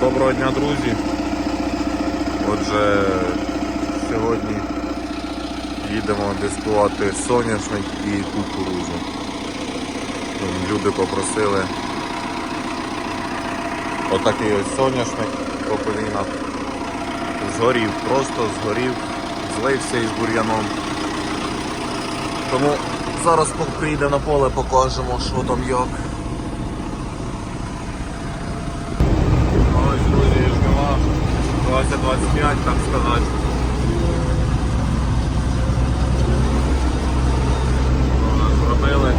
Доброго дня, друзі. Отже, сьогодні їдемо дискувати соняшник і кукурузу. Люди попросили отакий ось соняшник по колінах. Згорів, просто згорів, злився із бур'яном. Тому зараз поки приїде на поле, покажемо, що там як. Ось, друзі, жнива 2025, так сказати. Що нас Зробили.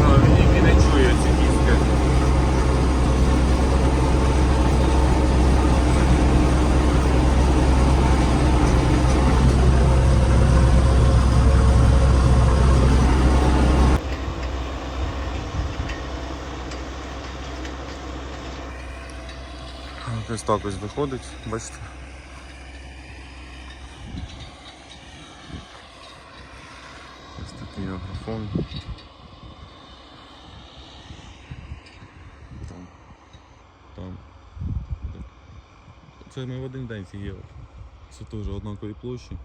Ну, він і не чує ці кіски. Ось так ось виходить, бачите. Ось такий агрофон. Там. Там. Це ми в один день сіяли. Це теж однакові площі.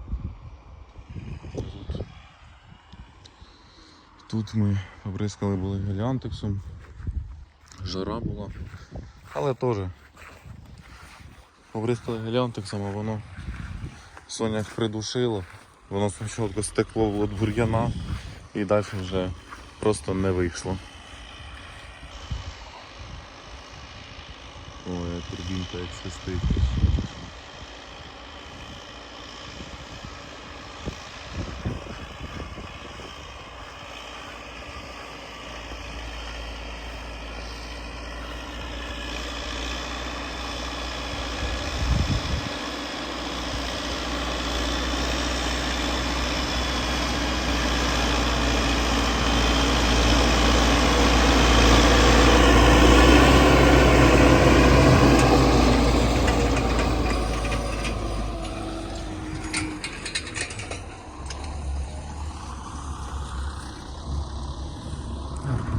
Тут, тут ми побризкали були геліантексом. Жара була. Але теж Побризкали так само воно сонях придушило. Воно спочатку стекло в бур'яна і далі вже просто не вийшло. Ой, турбінка як свистить.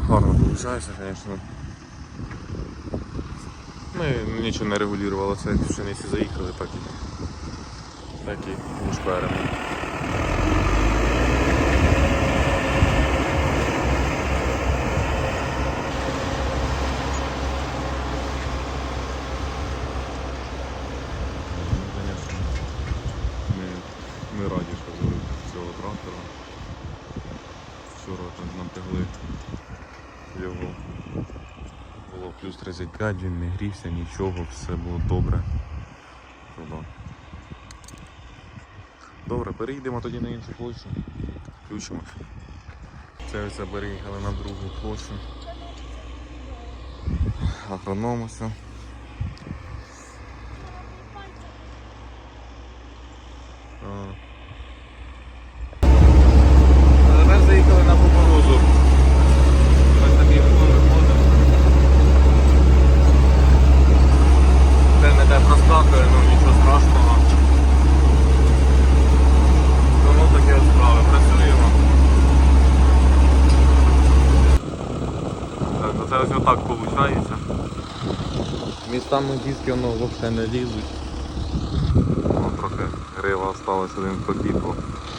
Гарно виходить, звісно. Ми нічого не регулювали, це як пшениці заїхали, так і так і мушкаримо. Ми, ми раді, що взяли цього трактора. Вчора так напрягли його. Було плюс 35, він не грівся, нічого, все було добре. Добре, перейдемо тоді на іншу площу. Включимось. Це ось переїхали на другу площу. Агроном ось. А. А Тепер заїхали на кукурузу. Ось такий фон виходить. Де не ну нічого страшного. Тому такі от справи. Працюємо. Так, ну це ось отак виходить. Містами диски воно взагалі не лізуть. Воно трохи грива осталась один побіг,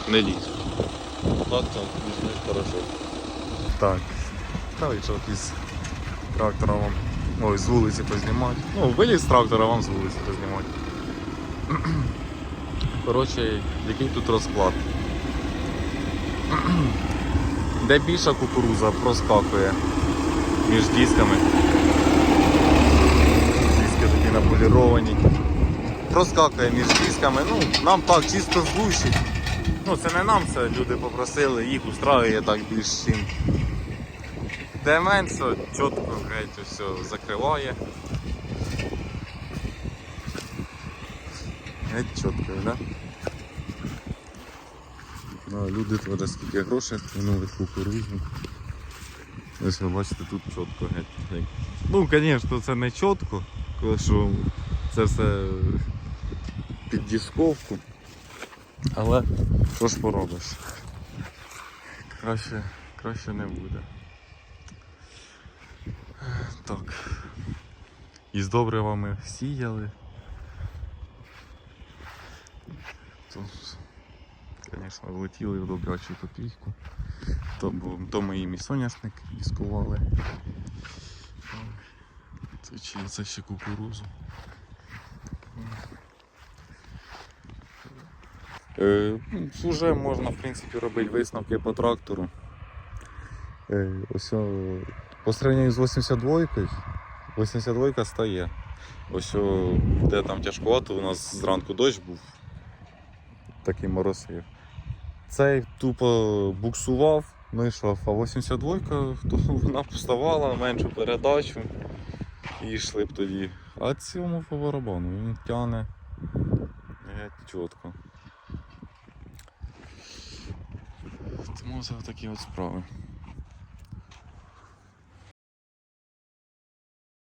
не ліз. Так, так, візьмеш хорошо. Так. Та вийшов із трактора вам. Ой, з вулиці познімати. Ну, виліз з трактора, вам з вулиці познімати. Коротше, який тут розклад. Де більша кукуруза проскакує між дисками. Диски такі наполіровані. Проскакує між дисками. Ну, нам так чисто злущить. Ну, це не нам, це люди попросили, їх устраює так більш чим. Де менше, чітко геть все закриває. Геть чітко, да? Ну, люди теж скільки грошей втягнули в кукурузу. Ось ви бачите, тут чітко геть. Ну, звісно, це не чітко, коли що це все під дисковку. Але що ж поробиш? Краще, краще не буде. Так. І з добривами сіяли. То, звісно, влетіли в добрячу копійку. То, то ми їм і соняшник дискували. Це, чи це ще кукурузу. Е, ну, Уже можна в принципі робити висновки по трактору. Е, ось по сравнению з 82-кою, 82 стає. Ось о, де там тяжкувато, у нас зранку дощ був, такий моросив. Цей тупо буксував, ну а 82 то вона вставала, меншу передачу і йшли б тоді. А цьому по барабану він тягне геть чітко. Тому це такі от справи.